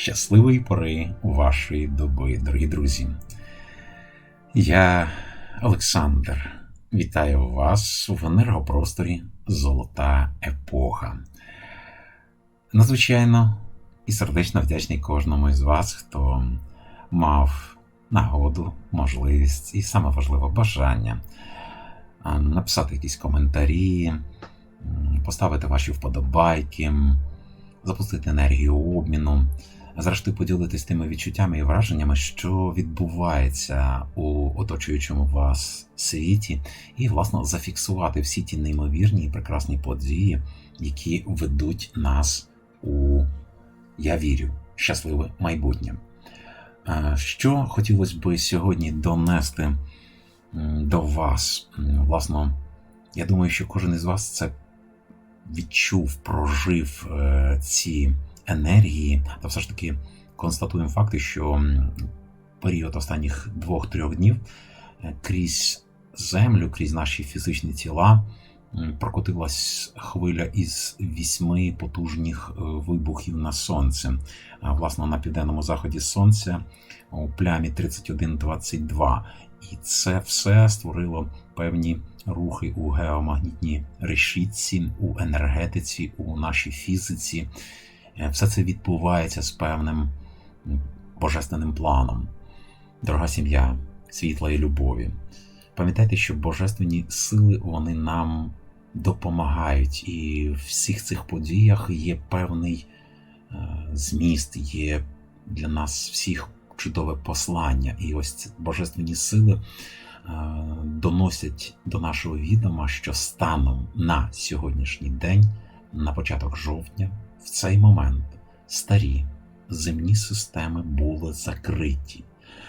щасливої пори вашої доби, дорогі друзі. Я Олександр. Вітаю вас в енергопросторі Золота епоха. Надзвичайно і сердечно вдячний кожному із вас, хто мав нагоду, можливість і саме важливе бажання написати якісь коментарі, поставити ваші вподобайки, запустити енергію обміну зрештою поділитись тими відчуттями і враженнями, що відбувається у оточуючому вас світі, і, власне, зафіксувати всі ті неймовірні і прекрасні події, які ведуть нас у я вірю, щасливе майбутнє. Що хотілося би сьогодні донести до вас? Власно, я думаю, що кожен із вас це відчув, прожив е, ці енергії, то все ж таки констатуємо факти, що період останніх двох-трьох днів е, крізь землю, крізь наші фізичні тіла. Прокотилась хвиля із вісьми потужних е, вибухів на сонце. Власне, на південному заході сонця у плямі 3122. І це все створило певні рухи у геомагнітній решітці, у енергетиці, у нашій фізиці. Е, все це відбувається з певним божественним планом. Дорога сім'я, світла і любові. Пам'ятайте, що божественні сили вони нам допомагають, і в всіх цих подіях є певний е, зміст, є для нас всіх чудове послання. І ось ці божественні сили е, доносять до нашого відома, що станом на сьогоднішній день, на початок жовтня в цей момент старі земні системи були закриті,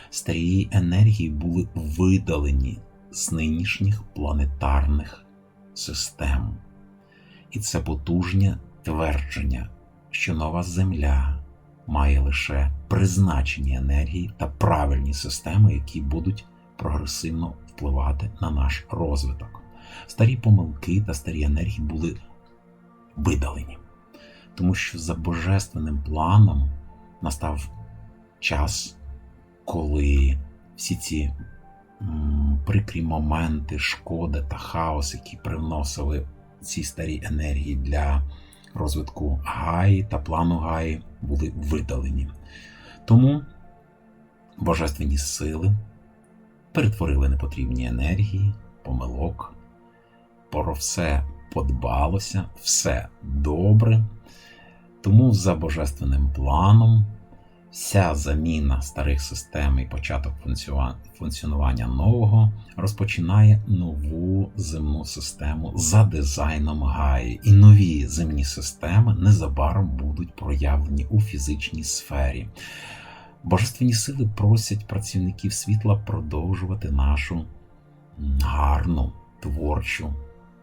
старі енергії були видалені з нинішніх планетарних систем. І це потужне твердження, що нова Земля має лише призначені енергії та правильні системи, які будуть прогресивно впливати на наш розвиток. Старі помилки та старі енергії були видалені тому що за божественним планом настав час, коли всі ці прикрі моменти, шкоди та хаос, які привносили ці старі енергії для розвитку Гаї та плану Гаї, були видалені. Тому божественні сили перетворили непотрібні енергії, помилок, про все подбалося, все добре. Тому за божественним планом вся заміна старих систем і початок функціонування нового розпочинає нову земну систему за дизайном Гаї. І нові земні системи незабаром будуть проявлені у фізичній сфері. Божественні сили просять працівників світла продовжувати нашу гарну творчу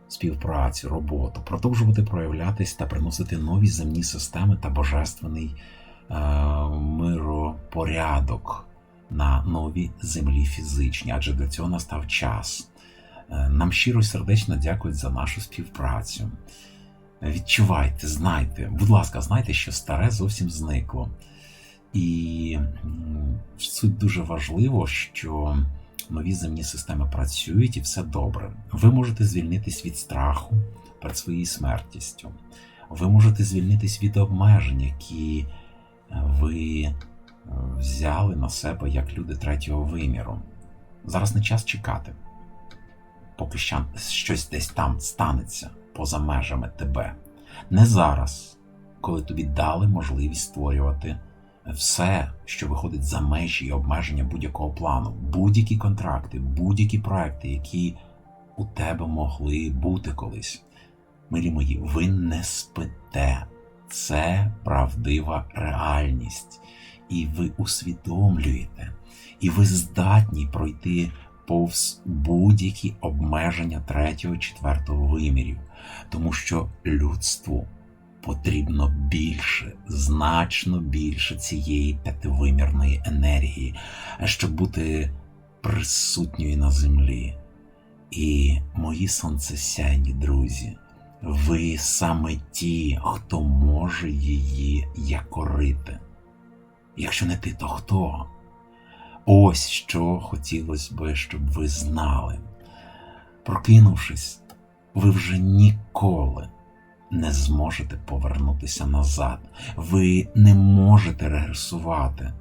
співпрацю, роботу, продовжувати проявлятись та приносити нові земні системи та божественний е, миропорядок на нові землі фізичні, адже до цього настав час. Е, нам щиро і сердечно дякують за нашу співпрацю. Відчувайте, знайте, будь ласка, знайте, що старе зовсім зникло. І суть дуже важливо, що нові земні системи працюють і все добре. Ви можете звільнитись від страху перед своєю смертістю. Ви можете звільнитись від обмежень, які е, ви е, взяли на себе як люди третього виміру. Зараз не час чекати, поки щось десь там станеться поза межами тебе. Не зараз, коли тобі дали можливість створювати все, що виходить за межі і обмеження будь-якого плану, будь-які контракти, будь-які проекти, які у тебе могли бути колись. Милі мої, ви не спите. Це правдива реальність. І ви усвідомлюєте, і ви здатні пройти повз будь-які обмеження третього, четвертого вимірів, тому що людству потрібно більше, значно більше цієї п'ятивимірної енергії, щоб бути присутньою на землі. І мої сонцесяйні друзі, ви саме ті, хто може її якорити. Якщо не ти, то хто? Ось що хотілося би, щоб ви знали. Прокинувшись, ви вже ніколи не зможете повернутися назад. Ви не можете регресувати.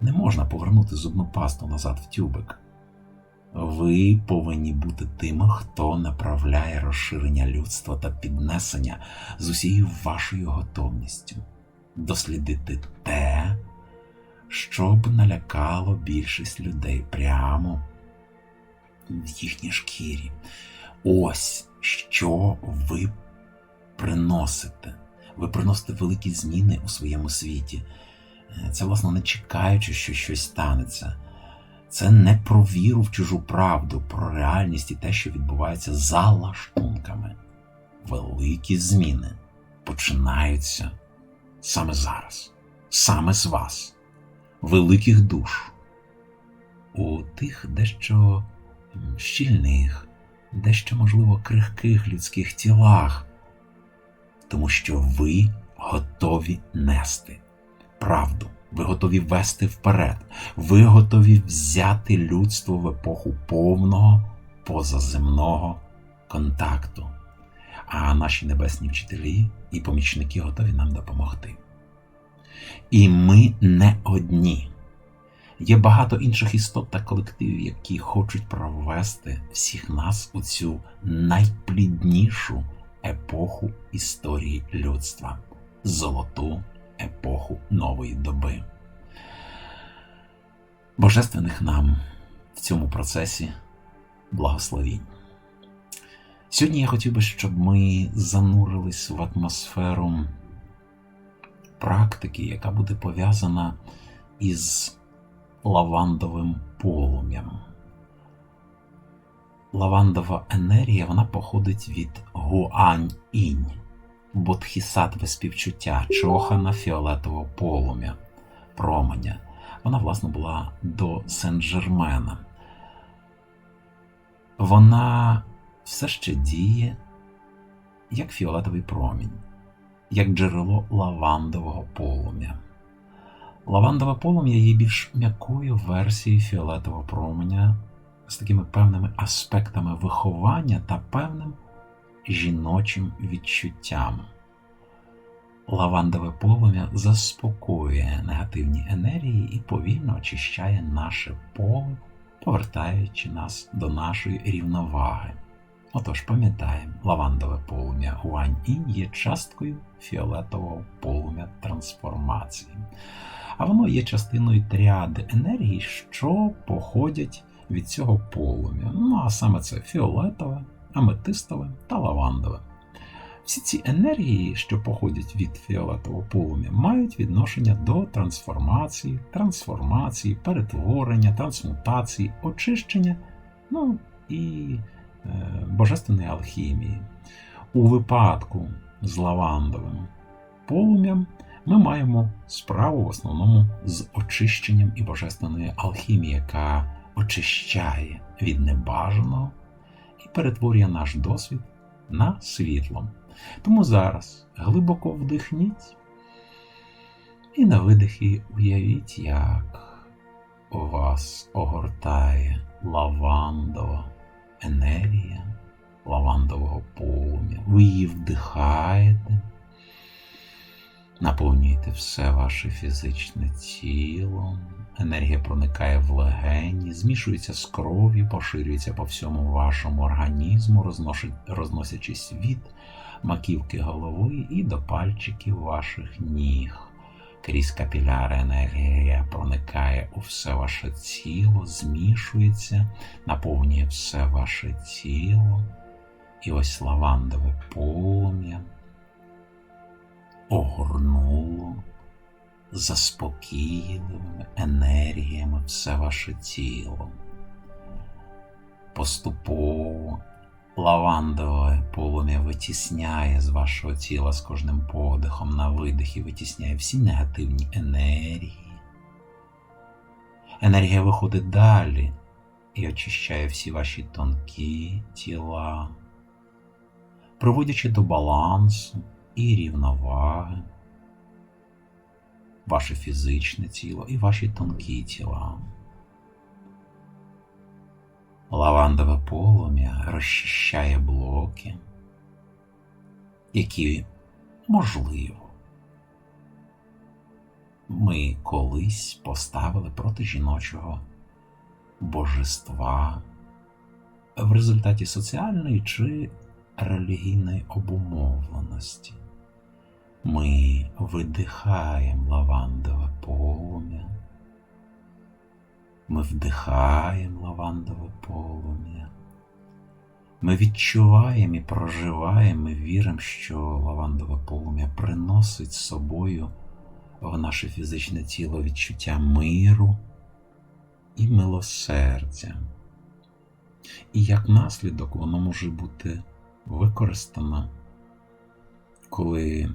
Не можна повернути зубну пасту назад в тюбик. Ви повинні бути тими, хто направляє розширення людства та піднесення з усією вашою готовністю дослідити те, що б налякало більшість людей прямо в їхній шкірі. Ось що ви приносите. Ви приносите великі зміни у своєму світі. Це, власне, не чекаючи, що щось станеться. Це не про віру в чужу правду, про реальність і те, що відбувається за лаштунками. Великі зміни починаються саме зараз, саме з вас, великих душ, у тих дещо щільних, дещо, можливо, крихких людських тілах, тому що ви готові нести правду. Ви готові вести вперед, ви готові взяти людство в епоху повного позаземного контакту. А наші небесні вчителі і помічники готові нам допомогти. І ми не одні. Є багато інших істот та колективів, які хочуть провести всіх нас у цю найпліднішу епоху історії людства золоту епоху нової доби. Божественних нам в цьому процесі благословінь. Сьогодні я хотів би, щоб ми занурились в атмосферу практики, яка буде пов'язана із лавандовим полум'ям. Лавандова енергія вона походить від гуань-інь, бодхісаттви співчуття, чохана фіолетового полум'я, променя. Вона, власне, була до Сен-Жермена. Вона все ще діє як фіолетовий промінь, як джерело лавандового полум'я. Лавандове полум'я є більш м'якою версією фіолетового променя з такими певними аспектами виховання та певним жіночим відчуттям. Лавандове полум'я заспокоює негативні енергії і повільно очищає наше поле, повертаючи нас до нашої рівноваги. Отож, пам'ятаємо, лавандове полум'я Гуань Інь є часткою фіолетового полум'я трансформації. А воно є частиною тріади енергії, що походять від цього полум'я. Ну а саме це фіолетове, аметистове та лавандове. Всі ці енергії, що походять від фіолетового полум'я, мають відношення до трансформації, трансформації, перетворення, трансмутації, очищення, ну і е, божественної алхімії. У випадку з лавандовим полум'ям ми маємо справу в основному з очищенням і божественної алхімії, яка очищає від небажаного і перетворює наш досвід на світло. Тому зараз глибоко вдихніть і на видихі уявіть, як вас огортає лавандова енергія лавандового полум'я. Ви її вдихаєте, наповнюєте все ваше фізичне тіло. Енергія проникає в легені, змішується з кров'ю, поширюється по всьому вашому організму, розносячись від маківки голови і до пальчиків ваших ніг. Крізь капіляри енергія проникає у все ваше тіло, змішується, наповнює все ваше тіло. І ось лавандове полум'я огорнуло заспокійливими енергіями все ваше тіло. Поступово лавандове полум'я витісняє з вашого тіла з кожним подихом на видихі витісняє всі негативні енергії. Енергія виходить далі і очищає всі ваші тонкі тіла, приводячи до балансу і рівноваги. Ваше фізичне тіло і ваші тонкі тіла. Лавандове полум'я розчищає блоки, які, можливо, ми колись поставили проти жіночого божества в результаті соціальної чи релігійної обумовленості. Ми видихаємо лавандове полум'я, ми вдихаємо лавандове полум'я, ми відчуваємо і проживаємо, ми віримо, що лавандове полум'я приносить з собою в наше фізичне тіло відчуття миру і милосердя. І як наслідок воно може бути використано, коли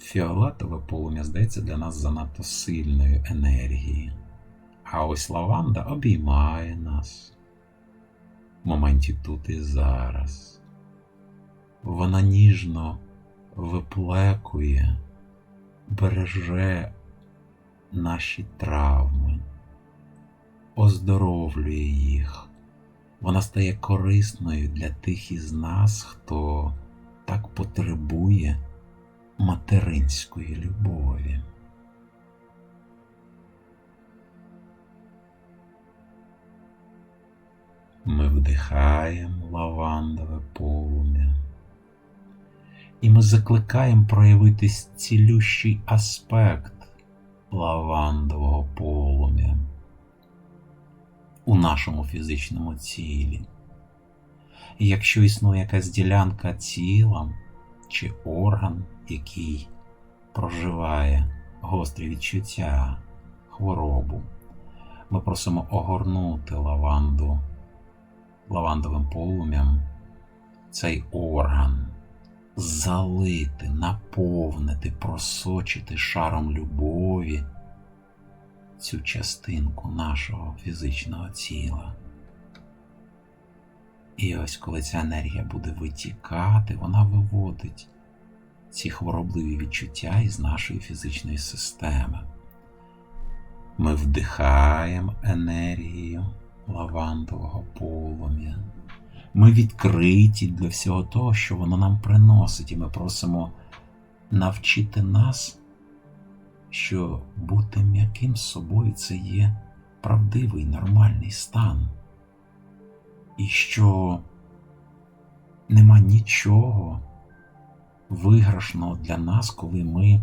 фіолетове полум'я здається для нас занадто сильною енергією, а ось лаванда обіймає нас в моменті тут і зараз. Вона ніжно виплекує, береже наші травми, оздоровлює їх. Вона стає корисною для тих із нас, хто так потребує материнської любові. Ми вдихаємо лавандове полум'я, і ми закликаємо проявитись цілющий аспект лавандового полум'я у нашому фізичному тілі. І якщо існує якась ділянка тіла чи орган, який проживає гострі відчуття, хворобу, ми просимо огорнути лаванду лавандовим полум'ям цей орган, залити, наповнити, просочити шаром любові цю частинку нашого фізичного тіла. І ось коли ця енергія буде витікати, вона виводить ці хворобливі відчуття із нашої фізичної системи. Ми вдихаємо енергію лавандового полум'я. Ми відкриті для всього того, що воно нам приносить, і ми просимо навчити нас що бути м'яким з собою це є правдивий нормальний стан, і що нема нічого виграшного для нас, коли ми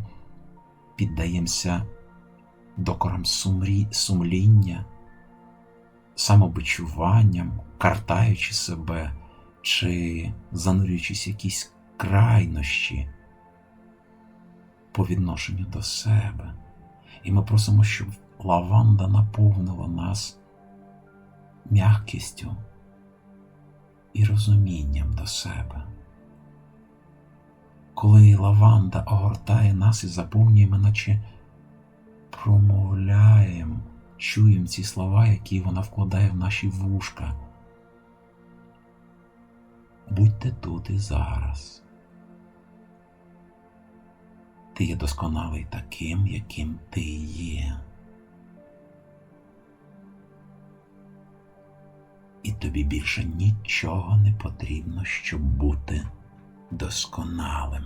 піддаємося докорам сумрі, сумління, самобичуванням, картаючи себе чи занурюючись в якісь крайнощі по відношенню до себе. І ми просимо, щоб лаванда наповнила нас м'якістю і розумінням до себе. Коли лаванда огортає нас і заповнює, ми наче промовляємо, чуємо ці слова, які вона вкладає в наші вушка. Будьте тут і зараз. Ти є досконалий таким, яким ти є. І тобі більше нічого не потрібно, щоб бути досконалим.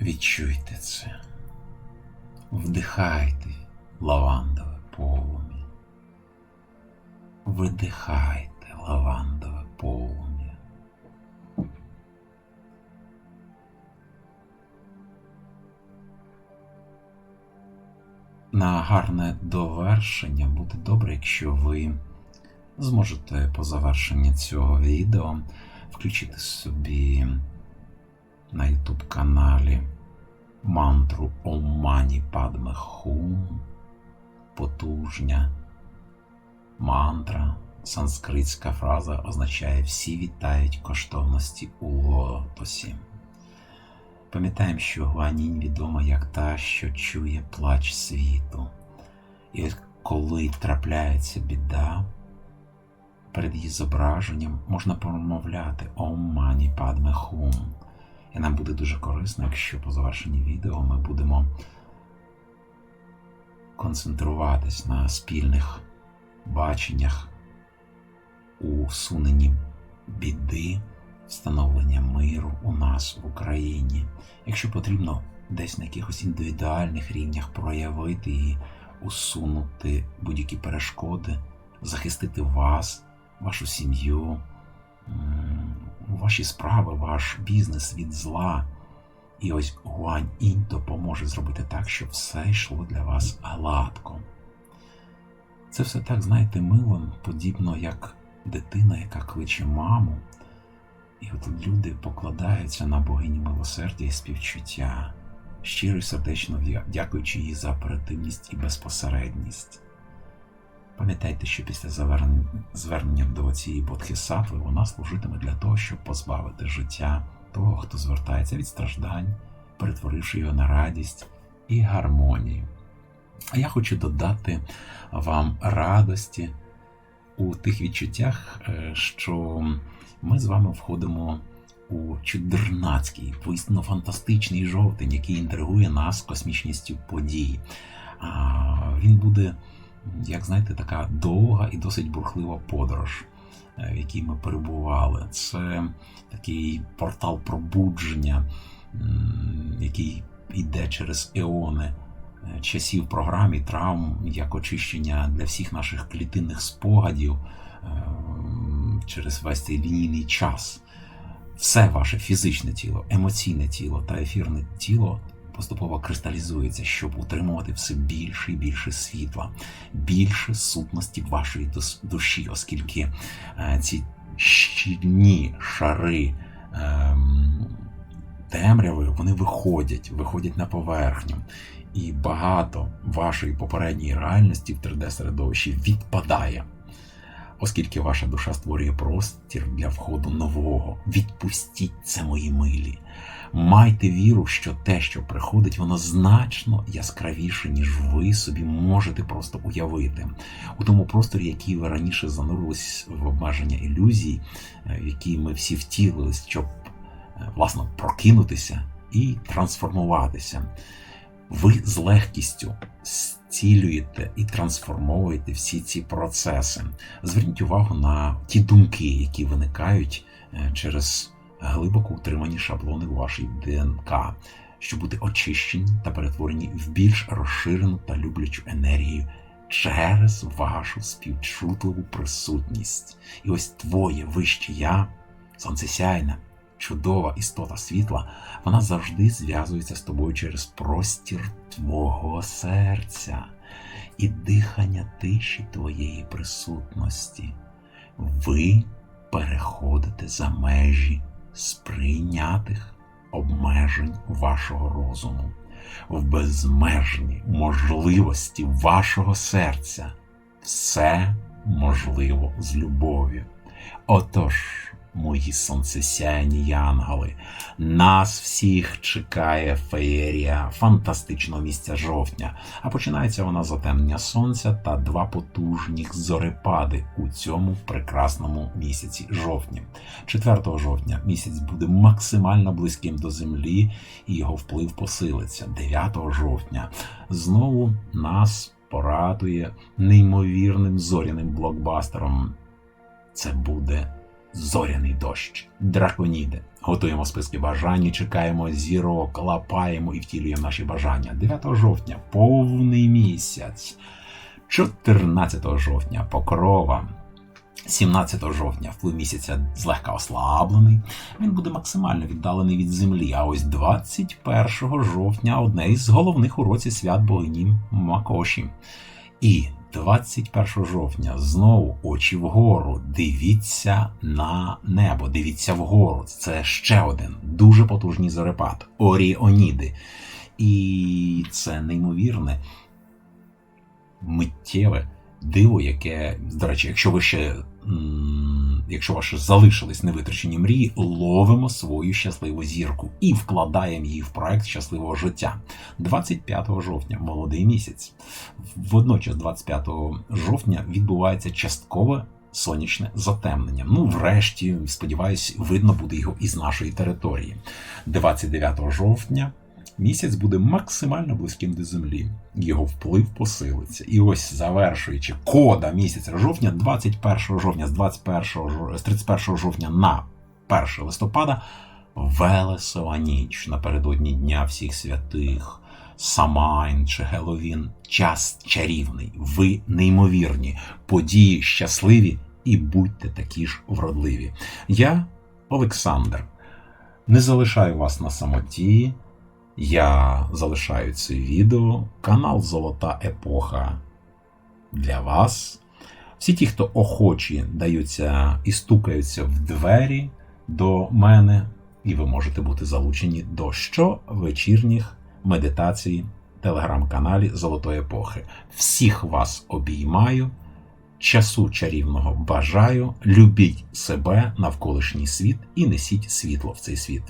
Відчуйте це, вдихайте лавандове полум'я видихайте лавандове полум'я. На гарне довершення буде добре, якщо ви зможете по завершенні цього відео включити собі на YouTube каналі мантру Омані Падме Хум потужня Мантра, санскритська фраза означає всі вітають коштовності у лотосі. Пам'ятаємо, що Гуанінь відома як та, що чує плач світу. І коли трапляється біда, перед її зображенням можна промовляти Ом Мані Падме Хум. І нам буде дуже корисно, якщо по завершенні відео ми будемо концентруватись на спільних баченнях усуненні біди, встановлення миру у нас в Україні. Якщо потрібно десь на якихось індивідуальних рівнях проявити і усунути будь-які перешкоди, захистити вас, вашу сім'ю, ваші справи, ваш бізнес від зла. І ось Гуань Інь допоможе зробити так, щоб все йшло для вас гладко. Це все так, знаєте, мило, подібно як дитина, яка кличе маму. І от люди покладаються на богині милосердя і співчуття, щиро і сердечно дякуючи їй за оперативність і безпосередність. Пам'ятайте, що після звернення до цієї бодхисаттви вона служитиме для того, щоб позбавити життя того, хто звертається від страждань, перетворивши його на радість і гармонію. А я хочу додати вам радості у тих відчуттях, е, що ми з вами входимо у чудернацький, поістину фантастичний жовтень, який інтригує нас космічністю подій. Він буде, як знаєте, така довга і досить бурхлива подорож. Е, в якій ми перебували, це такий портал пробудження, який йде через еони Е, часів програм травм як очищення для всіх наших клітинних спогадів через весь цей лінійний час. Все ваше фізичне тіло, емоційне тіло та ефірне тіло поступово кристалізується, щоб утримувати все більше і більше світла, більше сутності вашої душі, оскільки е, ці щільні шари. Ем, темряви вони виходять, виходять на поверхню і багато вашої попередньої реальності в 3D-середовищі відпадає, оскільки ваша душа створює простір для входу нового. Відпустіть це, мої милі. Майте віру, що те, що приходить, воно значно яскравіше, ніж ви собі можете просто уявити. У тому просторі, який ви раніше занурились в обмеження ілюзій, е, в які ми всі втілились, щоб е, власне прокинутися і трансформуватися ви з легкістю зцілюєте і трансформовуєте всі ці процеси. Зверніть увагу на ті думки, які виникають е, через глибоко утримані шаблони у вашій ДНК, щоб бути очищені та перетворені в більш розширену та люблячу енергію. Через вашу співчутливу присутність. І ось твоє вище я, сонцесяйне, чудова істота світла, вона завжди зв'язується з тобою через простір твого серця і дихання тиші твоєї присутності. Ви переходите за межі сприйнятих обмежень вашого розуму, в безмежні можливості вашого серця. Все можливо з любов'ю. Отож мої сонцесяйні янголи. Нас всіх чекає феєрія фантастичного місця жовтня. А починається вона затемнення сонця та два потужні зорепади у цьому прекрасному місяці жовтні. 4 жовтня місяць буде максимально близьким до землі, і його вплив посилиться. 9 жовтня знову нас порадує неймовірним зоряним блокбастером. Це буде зоряний дощ, драконіди. Готуємо списки бажань, чекаємо зірок, лапаємо і втілюємо наші бажання. 9 жовтня повний місяць, 14 жовтня покрова. 17 жовтня вплив місяця злегка ослаблений, він буде максимально віддалений від землі. А ось 21 жовтня одне із головних уроців свят богині Макоші. І 21 жовтня знову очі вгору. Дивіться на небо, дивіться вгору. Це ще один дуже потужний зорепад. Оріоніди. І це неймовірне миттєве диво, яке, до речі, якщо ви ще якщо ваші залишились невитрачені мрії, ловимо свою щасливу зірку і вкладаємо її в проект щасливого життя. 25 жовтня, молодий місяць. Водночас, 25 жовтня, відбувається часткове сонячне затемнення. Ну, врешті, сподіваюсь, видно буде його із нашої території. 29 жовтня місяць буде максимально близьким до землі. Його вплив посилиться. І ось завершуючи кода місяця жовтня, 21 жовтня, з 21 жов- з 31 жовтня на 1 листопада, Велесова ніч напередодні Дня всіх святих. Самайн чи Геловін час чарівний, ви неймовірні, події щасливі і будьте такі ж вродливі. Я, Олександр, не залишаю вас на самоті. Я залишаю це відео, канал Золота Епоха для вас. Всі ті, хто охочі даються і стукаються в двері до мене, і ви можете бути залучені до щовечірніх медитацій в телеграм-каналі Золотої Епохи. Всіх вас обіймаю, часу чарівного бажаю, любіть себе, навколишній світ і несіть світло в цей світ.